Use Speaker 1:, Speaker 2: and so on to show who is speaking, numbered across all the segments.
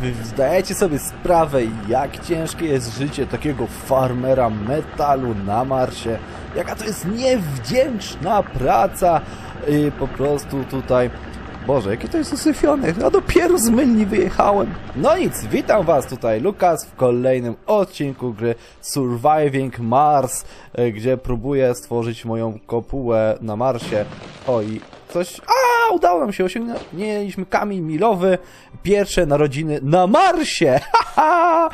Speaker 1: zdajecie sobie sprawę, jak ciężkie jest życie takiego farmera metalu na Marsie? Jaka to jest niewdzięczna praca? I po prostu tutaj... Boże, jakie to jest usyfione. Ja dopiero z mylni wyjechałem. No nic, witam was tutaj, Lukas, w kolejnym odcinku gry Surviving Mars, e, gdzie próbuję stworzyć moją kopułę na Marsie. Oj, coś... A, udało nam się, osiągnęliśmy kamień milowy, pierwsze narodziny na Marsie! Haha!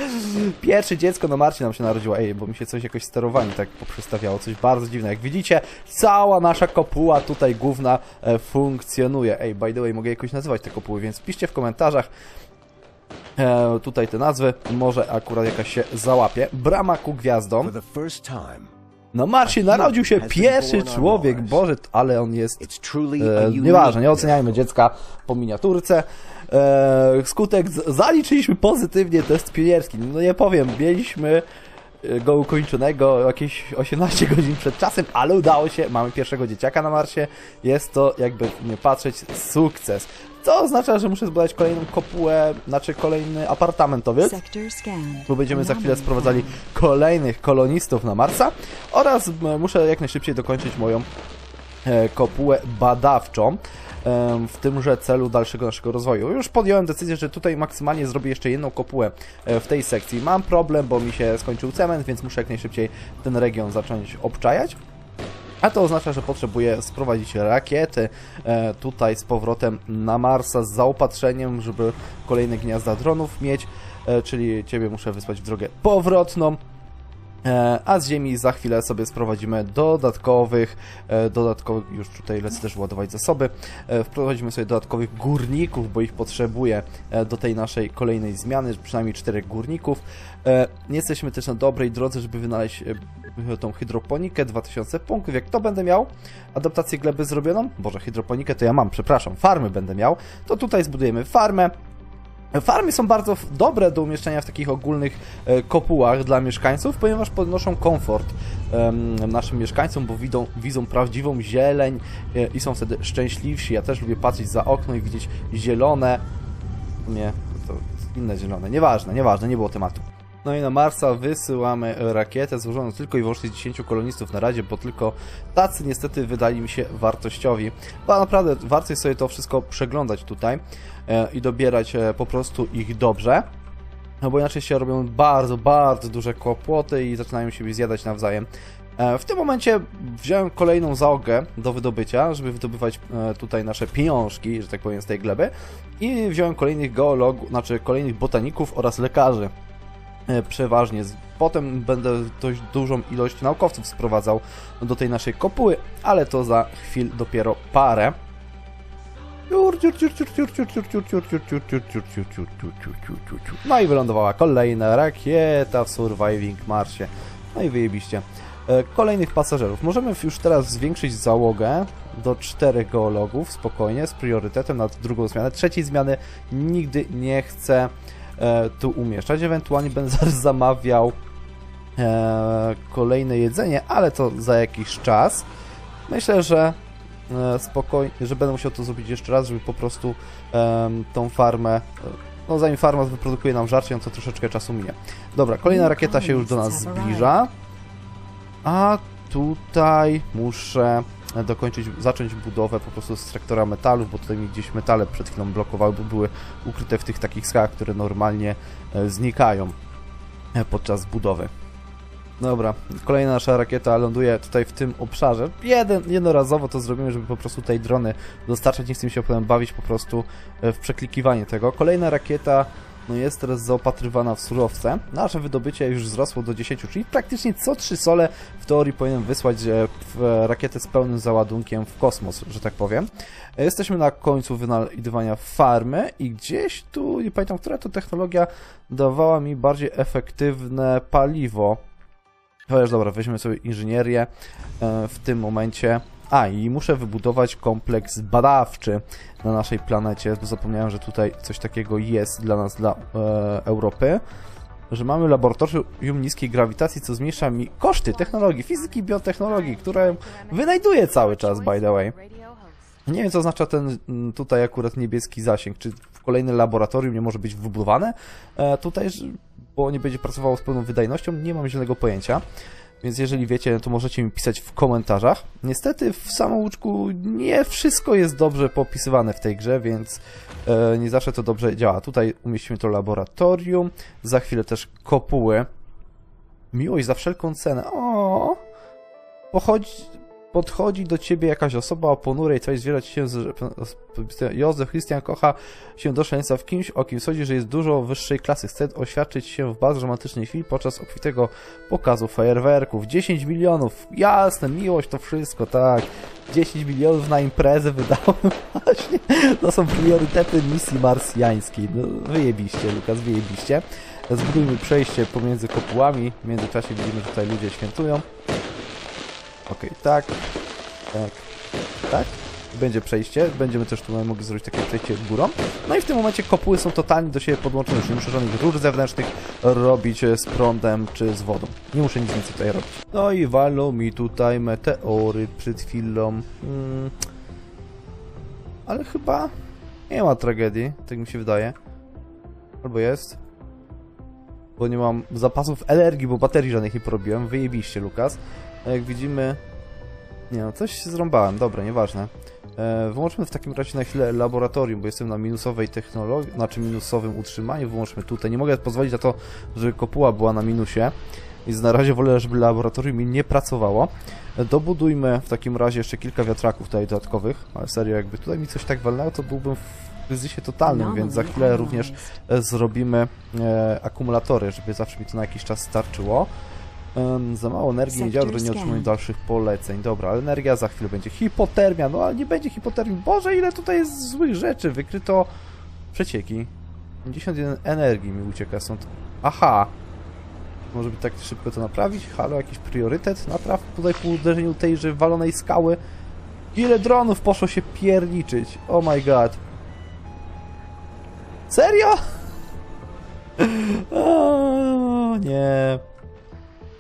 Speaker 1: Pierwsze dziecko na Marsie nam się narodziło. Ej, bo mi się coś jakoś sterowanie tak poprzestawiało, coś bardzo dziwne. Jak widzicie, cała nasza kopuła tutaj główna e, funkcjonuje. Ej, by the way, mogę jakoś nazywać te kopuły, więc piszcie w komentarzach e, tutaj te nazwy, może akurat jakaś się załapie. Brama ku gwiazdom.
Speaker 2: Time,
Speaker 1: Na Marsie narodził się pierwszy człowiek, Boże, ale on jest E, nieważne, nie oceniajmy dziecka po miniaturce. E, skutek zaliczyliśmy pozytywnie test pionierski. No nie powiem, mieliśmy go ukończonego jakieś 18 godzin przed czasem, ale udało się, mamy pierwszego dzieciaka na Marsie. Jest to, jakby nie patrzeć, sukces. Co oznacza, że muszę zbudować kolejną kopułę, znaczy kolejny apartamentowy bo będziemy za chwilę sprowadzali kolejnych kolonistów na Marsa oraz muszę jak najszybciej dokończyć moją kopułę badawczą em, w tymże celu dalszego naszego rozwoju. Już podjąłem decyzję, że tutaj maksymalnie zrobię jeszcze jedną kopułę e, w tej sekcji. Mam problem, bo mi się skończył cement, więc muszę jak najszybciej ten region zacząć obczajać. A to oznacza, że potrzebuję sprowadzić rakiety e, tutaj z powrotem na Marsa z zaopatrzeniem, żeby kolejne gniazda dronów mieć, e, czyli Ciebie muszę wysłać w drogę powrotną. E, A z ziemi za chwilę sobie sprowadzimy dodatkowych, e, dodatkowych, już tutaj lecę też ładować zasoby, e, wprowadzimy sobie dodatkowych górników, bo ich potrzebuję do tej naszej kolejnej zmiany, przynajmniej czterech górników. Jesteśmy też na dobrej drodze, żeby wynaleźć tą hydroponikę, 2000 punktów. Jak to będę miał, adaptację gleby zrobioną, boże, hydroponikę to ja mam, przepraszam, farmy będę miał, to tutaj zbudujemy farmę, Farmy są bardzo dobre do umieszczenia w takich ogólnych e, kopułach dla mieszkańców, ponieważ podnoszą komfort naszym mieszkańcom, bo widzą, widzą prawdziwą zieleń e, i są wtedy szczęśliwsi. Ja też lubię patrzeć za okno i widzieć zielone. Nie, to inne zielone. Nieważne, nieważne, nie było tematu. No i na Marsa wysyłamy rakietę złożoną tylko i wyłącznie z 10 kolonistów na razie, bo tylko tacy niestety wydali mi się wartościowi. Bo naprawdę warto jest sobie to wszystko przeglądać tutaj e, i dobierać e, po prostu ich dobrze. No bo inaczej się robią bardzo, bardzo duże kłopoty i zaczynają się zjadać nawzajem. E, W tym momencie wziąłem kolejną załogę do wydobycia, żeby wydobywać tutaj nasze pieniążki, że tak powiem, z tej gleby. I wziąłem kolejnych geologów, znaczy kolejnych botaników oraz lekarzy przeważnie. Potem będę dość dużą ilość naukowców sprowadzał do tej naszej kopuły, ale to za chwil dopiero parę. No i wylądowała kolejna rakieta w Surviving Marsie. No i wyjebiście. Kolejnych pasażerów. Możemy już teraz zwiększyć załogę do czterech geologów spokojnie, z priorytetem na drugą zmianę. Trzeciej zmiany nigdy nie chcę tu umieszczać. Ewentualnie będę zaraz zamawiał e, kolejne jedzenie, ale to za jakiś czas. Myślę, że e, spokojnie, że będę musiał to zrobić jeszcze raz, żeby po prostu tą farmę, e, no zanim farma wyprodukuje nam żarcie, to troszeczkę czasu minie. Dobra, kolejna rakieta się już do nas zbliża, a tutaj muszę dokończyć, zacząć budowę po prostu z traktora metalów, bo tutaj mi gdzieś metale przed chwilą blokowały, bo były ukryte w tych takich skałach, które normalnie e, znikają e, podczas budowy. Dobra, kolejna nasza rakieta ląduje tutaj w tym obszarze. Jeden, jednorazowo to zrobimy, żeby po prostu tutaj drony dostarczać. Nie chcę mi się potem bawić po prostu e, w przeklikiwanie tego. Kolejna rakieta no jest teraz zaopatrywana w surowce. Nasze wydobycie już wzrosło do 10, czyli praktycznie co 3 sole w teorii powinien wysłać e, w rakietę z pełnym załadunkiem w kosmos, że tak powiem. E, Jesteśmy na końcu wynajdywania farmy i gdzieś tu, nie pamiętam, która to technologia dawała mi bardziej efektywne paliwo. Chociaż dobra, weźmy sobie inżynierię e, w tym momencie. A, i muszę wybudować kompleks badawczy na naszej planecie, bo zapomniałem, że tutaj coś takiego jest dla nas, dla e, Europy. Że mamy laboratorium niskiej grawitacji, co zmniejsza mi koszty technologii, fizyki biotechnologii, które wynajduję cały czas, by the way. Nie wiem, co oznacza ten mm, tutaj akurat niebieski zasięg. Czy kolejne laboratorium nie może być wybudowane e, tutaj, bo nie będzie pracowało z pełną wydajnością, nie mam zielonego pojęcia. Więc jeżeli wiecie, to możecie mi pisać w komentarzach. Niestety w samouczku nie wszystko jest dobrze popisywane w tej grze, więc e, nie zawsze to dobrze działa. Tutaj umieścimy to laboratorium, za chwilę też kopuły. Miłość za wszelką cenę. O, pochodzi, podchodzi do ciebie jakaś osoba o ponurej, coś zwierać się z... Józef Christian kocha się do szaleństwa w kimś, o kim sądzi, że jest dużo wyższej klasy. Chce oświadczyć się w bardzo romantycznej chwili podczas obfitego pokazu fajerwerków. 10 milionów, jasne, miłość to wszystko, tak. 10 milionów na imprezę wydałem właśnie. To są priorytety misji marsjańskiej. No, wyjebiście, Lukas, wyjebiście. Zbudujmy przejście pomiędzy kopułami. W międzyczasie widzimy, że tutaj ludzie świętują. Okej, tak, tak, tak. Będzie przejście. Będziemy też tutaj mogli zrobić takie przejście górą. No i w tym momencie kopuły są totalnie do siebie podłączone. Już nie muszę żadnych rur zewnętrznych robić e, z prądem czy z wodą. Nie muszę nic więcej tutaj robić. No i walą mi tutaj meteory przed chwilą. Hmm. Ale chyba nie ma tragedii, tak mi się wydaje. Albo jest. Bo nie mam zapasów energii, bo baterii żadnych nie porobiłem. Wyjebiście, Lukas. A jak widzimy... Nie no, coś się zrąbałem. Dobra, nieważne. E, wyłączmy w takim razie na chwilę laboratorium, bo jestem na minusowej technologii, znaczy minusowym utrzymaniu. Wyłączmy tutaj. Nie mogę pozwolić na to, żeby kopuła była na minusie. Więc na razie wolę, żeby laboratorium mi nie pracowało. E, Dobudujmy w takim razie jeszcze kilka wiatraków tutaj dodatkowych. Ale serio, jakby tutaj mi coś tak walnęło, to byłbym w kryzysie totalnym, więc za chwilę również e, zrobimy e, akumulatory, żeby zawsze mi to na jakiś czas starczyło. Em, za mało energii nie działa, nie otrzymuję dalszych poleceń. Dobra, ale energia za chwilę będzie. Hipotermia, no ale nie będzie hipotermii. Boże, ile tutaj jest złych rzeczy. Wykryto przecieki. 51 energii mi ucieka stąd. Aha. Może by tak szybko to naprawić? Halo, jakiś priorytet? Napraw tutaj po uderzeniu tejże walonej skały. Ile dronów poszło się pierniczyć? Oh my god. Serio? O, nie.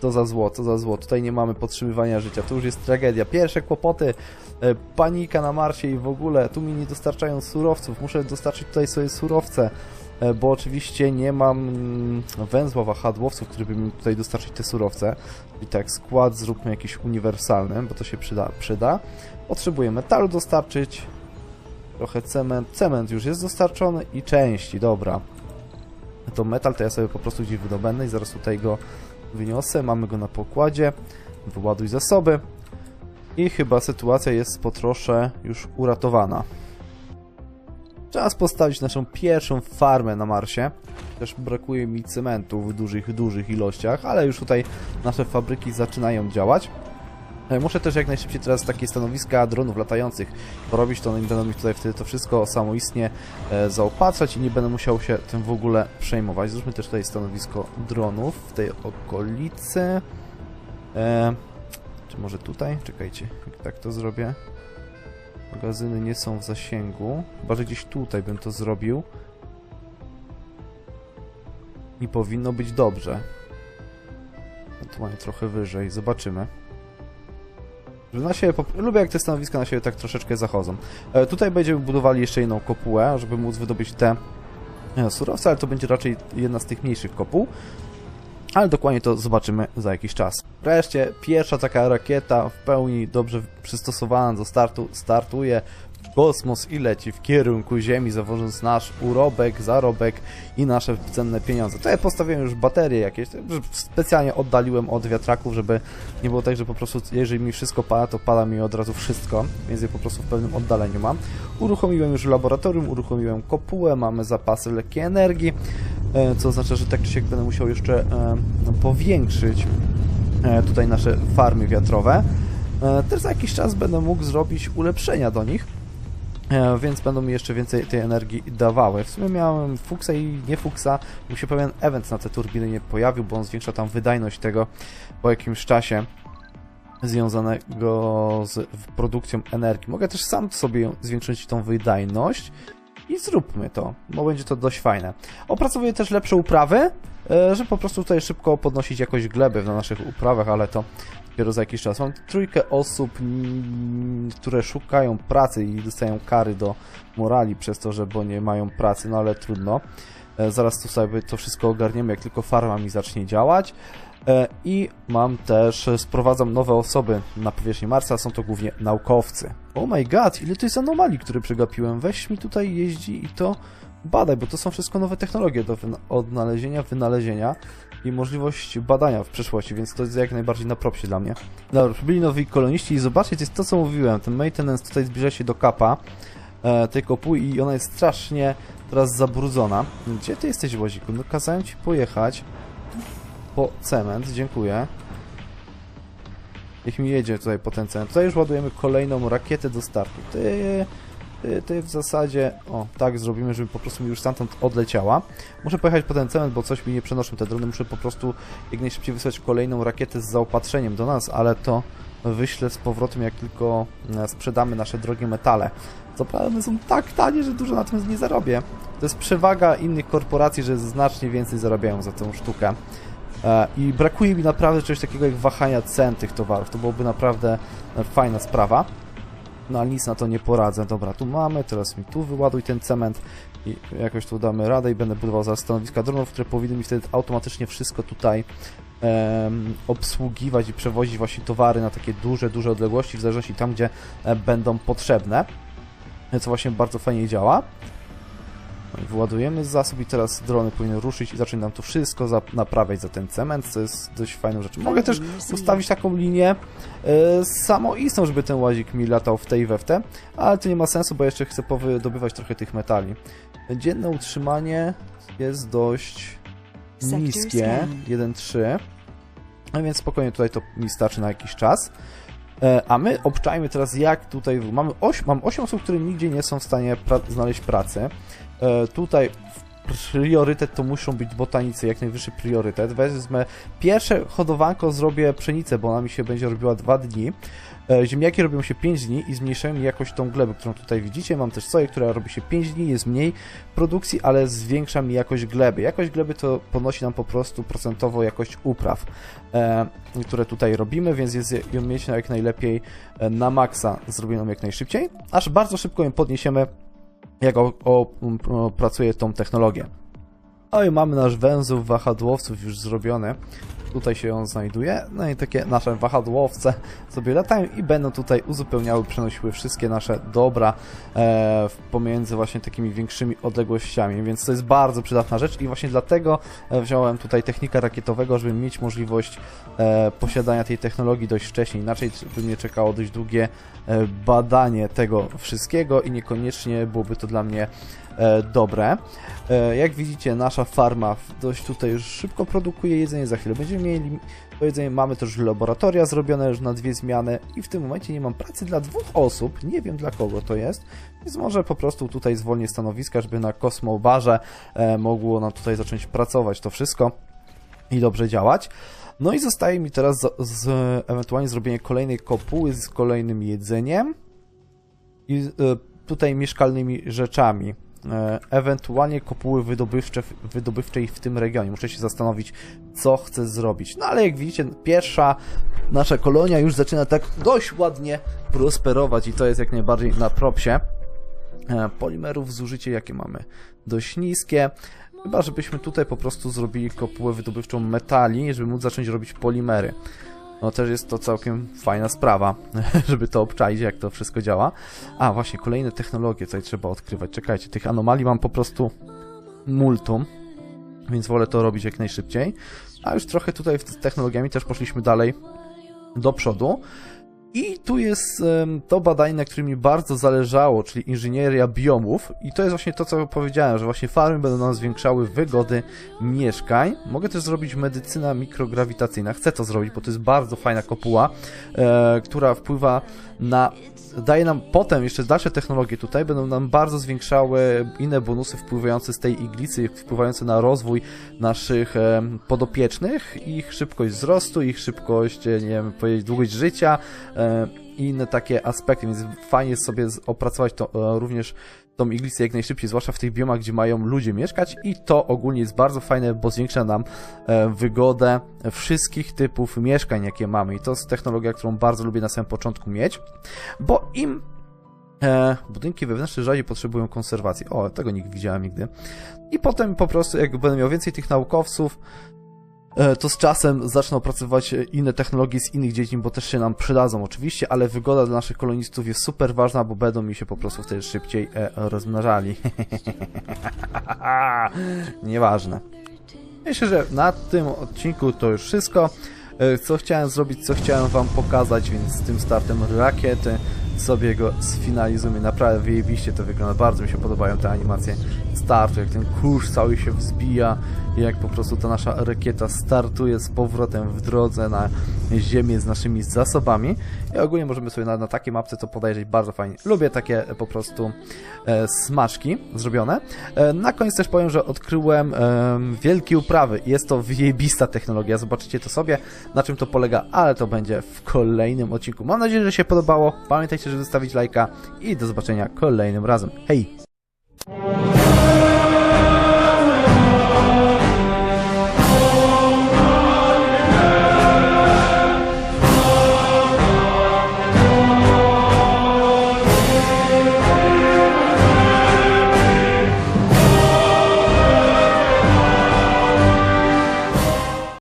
Speaker 1: Co za zło, co za zło. Tutaj nie mamy podtrzymywania życia. To już jest tragedia. Pierwsze kłopoty, e, panika na Marsie i w ogóle. Tu mi nie dostarczają surowców. Muszę dostarczyć tutaj sobie surowce, e, bo oczywiście nie mam mm, węzła wahadłowców, który by mi tutaj dostarczyć te surowce. I tak, skład zróbmy jakiś uniwersalny, bo to się przyda. przyda. Potrzebuję metalu dostarczyć. Trochę cement. Cement już jest dostarczony i części, dobra. To metal to ja sobie po prostu gdzieś wydobędę i zaraz tutaj go wyniosę. Mamy go na pokładzie. Wyładuj zasoby. I chyba sytuacja jest po trosze już uratowana. Czas postawić naszą pierwszą farmę na Marsie. Też brakuje mi cementu w dużych, dużych ilościach, ale już tutaj nasze fabryki zaczynają działać. E, Muszę też jak najszybciej teraz takie stanowiska dronów latających porobić, to oni będą mi tutaj wtedy to wszystko samoistnie e, zaopatrzać i nie będę musiał się tym w ogóle przejmować. Zróbmy też tutaj stanowisko dronów w tej okolicy. E, czy może tutaj? Czekajcie, jak tak to zrobię. Magazyny nie są w zasięgu. Chyba, że gdzieś tutaj bym to zrobił. I powinno być dobrze. Ewentualnie trochę wyżej. Zobaczymy. Na siebie, lubię jak te stanowiska na siebie tak troszeczkę zachodzą. E, tutaj będziemy budowali jeszcze jedną kopułę, żeby móc wydobyć te e, surowce, ale to będzie raczej jedna z tych mniejszych kopuł. Ale dokładnie to zobaczymy za jakiś czas. Wreszcie pierwsza taka rakieta w pełni dobrze przystosowana do startu startuje kosmos i leci w kierunku Ziemi, zawożąc nasz urobek, zarobek i nasze cenne pieniądze. Tutaj postawiłem już baterie jakieś, specjalnie oddaliłem od wiatraków, żeby nie było tak, że po prostu jeżeli mi wszystko pada, to pada mi od razu wszystko, więc je po prostu w pewnym oddaleniu mam. Uruchomiłem już laboratorium, uruchomiłem kopułę, mamy zapasy lekkiej energii, e, co oznacza, że tak czy siak będę musiał jeszcze e, no, powiększyć e, tutaj nasze farmy wiatrowe. Też za jakiś czas będę mógł zrobić ulepszenia do nich, więc będą mi jeszcze więcej tej energii dawały. W sumie miałem fuksa i nie fuksa, mi się pewien event na te turbiny nie pojawił, bo on zwiększa tam wydajność tego po jakimś czasie związanego z produkcją energii. Mogę też sam sobie zwiększyć tą wydajność i zróbmy to, bo będzie to dość fajne. Opracowuję też lepsze uprawy, e, żeby po prostu tutaj szybko podnosić jakość gleby na naszych uprawach, ale to dopiero za jakiś czas. Mam trójkę osób, które szukają pracy i dostają kary do morali przez to, że bo nie mają pracy, no ale trudno. E, Zaraz tu sobie to wszystko ogarniemy, jak tylko farma mi zacznie działać. E, I mam też, e, sprowadzam nowe osoby na powierzchnię Marsa, są to głównie naukowcy. Oh my god, ile to jest anomalii, które przegapiłem. Weź mi tutaj jeździ i to badaj, bo to są wszystko nowe technologie do odnalezienia, wynalezienia i możliwość badania w przyszłości, więc to jest jak najbardziej na propsie dla mnie. Dobra, byli nowi koloniści i zobaczcie, to jest to co mówiłem, ten maintenance tutaj zbliża się do kapa e, tej kopuły i ona jest strasznie teraz zabrudzona. Gdzie ty jesteś, Łaziku? No kazałem ci pojechać po cement, dziękuję. Niech mi jedzie tutaj po ten cement. Tutaj już ładujemy kolejną rakietę do startu. Ty, ty, ty w zasadzie... O, tak zrobimy, żeby po prostu mi już stamtąd odleciała. Muszę pojechać po ten cement, bo coś mi nie przenoszą te drony. Muszę po prostu jak najszybciej wysłać kolejną rakietę z zaopatrzeniem do nas, ale to wyślę z powrotem, jak tylko e, sprzedamy nasze drogie metale. One są tak tanie, że dużo na tym nie zarobię. To jest przewaga innych korporacji, że znacznie więcej zarabiają za tę sztukę. E, I brakuje mi naprawdę czegoś takiego jak wahania cen tych towarów. To byłoby naprawdę e, fajna sprawa. No ale nic na to nie poradzę. Dobra, tu mamy, teraz mi tu wyładuj ten cement i jakoś tu damy radę i będę budował zaraz stanowiska dronów, które powinny mi wtedy automatycznie wszystko tutaj obsługiwać i przewozić właśnie towary na takie duże, duże odległości, w zależności tam, gdzie e, będą potrzebne. Co właśnie bardzo fajnie działa. No i wyładujemy zasób i teraz drony powinny ruszyć i zacząć nam to wszystko za, naprawiać za ten cement, co jest dość fajną rzeczą. Mogę też ustawić taką linię e, samoistną, żeby ten łazik mi latał w tej i we w te, ale to nie ma sensu, bo jeszcze chcę powydobywać trochę tych metali. Dzienne utrzymanie jest dość niskie,
Speaker 2: scan.
Speaker 1: 1.3, a więc spokojnie tutaj to mi starczy na jakiś czas. E, A my obczajmy teraz jak tutaj, mamy 8, mam 8 osób, które nigdzie nie są w stanie pra znaleźć pracy. E, Tutaj priorytet to muszą być botanicy, jak najwyższy priorytet. Wezmę pierwsze hodowanko, zrobię pszenicę, bo ona mi się będzie robiła 2 dni. E, Ziemniaki robią się 5 dni i zmniejszają jakość tą glebę, którą tutaj widzicie. Mam też soję, która robi się 5 dni, jest mniej produkcji, ale zwiększa mi jakość gleby. Jakość gleby to podnosi nam po prostu procentowo jakość upraw, e, które tutaj robimy, więc jest ją mieć jak najlepiej e, na maksa zrobioną jak najszybciej, aż bardzo szybko ją podniesiemy, jak o, o, o, pracuje tą technologię. I mamy nasz węzeł wahadłowców już zrobiony. Tutaj się on znajduje. No i takie nasze wahadłowce sobie latają i będą tutaj uzupełniały, przenosiły wszystkie nasze dobra e, pomiędzy właśnie takimi większymi odległościami, więc to jest bardzo przydatna rzecz i właśnie dlatego e, wziąłem tutaj technika rakietowego, żeby mieć możliwość e, posiadania tej technologii dość wcześnie. Inaczej by mnie czekało dość długie e, badanie tego wszystkiego i niekoniecznie byłoby to dla mnie dobre. E, Jak widzicie, nasza farma dość tutaj już szybko produkuje jedzenie. Za chwilę będziemy mieli to jedzenie. Mamy też laboratoria zrobione już na dwie zmiany i w tym momencie nie mam pracy dla dwóch osób. Nie wiem dla kogo to jest, więc może po prostu tutaj zwolnię stanowiska, żeby na kosmobarze e, mogło nam tutaj zacząć pracować to wszystko i dobrze działać. No i zostaje mi teraz z, z, ewentualnie zrobienie kolejnej kopuły z kolejnym jedzeniem i e, tutaj mieszkalnymi rzeczami. E, ewentualnie kopuły wydobywcze, wydobywczej w tym regionie. Muszę się zastanowić, co chcę zrobić. No ale jak widzicie, pierwsza nasza kolonia już zaczyna tak dość ładnie prosperować i to jest jak najbardziej na propsie. E, Polimerów zużycie jakie mamy? Dość niskie. Chyba, żebyśmy tutaj po prostu zrobili kopułę wydobywczą metali, żeby móc zacząć robić polimery. No też jest to całkiem fajna sprawa, żeby to obczaić, jak to wszystko działa. A, właśnie, kolejne technologie tutaj trzeba odkrywać. Czekajcie, tych anomalii mam po prostu multum, więc wolę to robić jak najszybciej. A już trochę tutaj z technologiami też poszliśmy dalej do przodu. I tu jest to badanie, na którym mi bardzo zależało, czyli inżynieria biomów. I to jest właśnie to, co powiedziałem, że właśnie farmy będą nam zwiększały wygody mieszkań. Mogę też zrobić medycyna mikrograwitacyjna. Chcę to zrobić, bo to jest bardzo fajna kopuła, e, która wpływa na daje nam potem jeszcze dalsze technologie tutaj, będą nam bardzo zwiększały inne bonusy wpływające z tej iglicy, wpływające na rozwój naszych em, podopiecznych, ich szybkość wzrostu, ich szybkość, e, nie wiem, powiedzieć, długość życia e, i inne takie aspekty, więc fajnie sobie opracować to e, również tą iglicę jak najszybciej, zwłaszcza w tych biomach, gdzie mają ludzie mieszkać i to ogólnie jest bardzo fajne, bo zwiększa nam e, wygodę wszystkich typów mieszkań, jakie mamy i to jest technologia, którą bardzo lubię na samym początku mieć, bo im e, budynki wewnętrzne rzadziej potrzebują konserwacji. O, tego nie widziałem nigdy. I potem po prostu, jak będę miał więcej tych naukowców, to z czasem zaczną opracowywać e, inne technologie z innych dziedzin, bo też się nam przydadzą oczywiście, ale wygoda dla naszych kolonistów jest super ważna, bo będą mi się po prostu wtedy szybciej e, rozmnażali. Nieważne. Myślę, że na tym odcinku to już wszystko. E, Co chciałem zrobić, co chciałem wam pokazać, więc z tym startem rakiety sobie go sfinalizujemy. Naprawdę wyjebiście to wygląda, bardzo mi się podobają te animacje startu, jak ten kurz cały się wzbija jak po prostu ta nasza rakieta startuje z powrotem w drodze na ziemię z naszymi zasobami. I ogólnie możemy sobie na, na takiej mapce to podejrzeć bardzo fajnie. Lubię takie e, po prostu e, smaczki zrobione. E, na koniec też powiem, że odkryłem e, wielkie uprawy. Jest to wyjebista technologia, zobaczycie to sobie, na czym to polega, ale to będzie w kolejnym odcinku. Mam nadzieję, że się podobało. Pamiętajcie, żeby zostawić lajka i do zobaczenia kolejnym razem. Hej!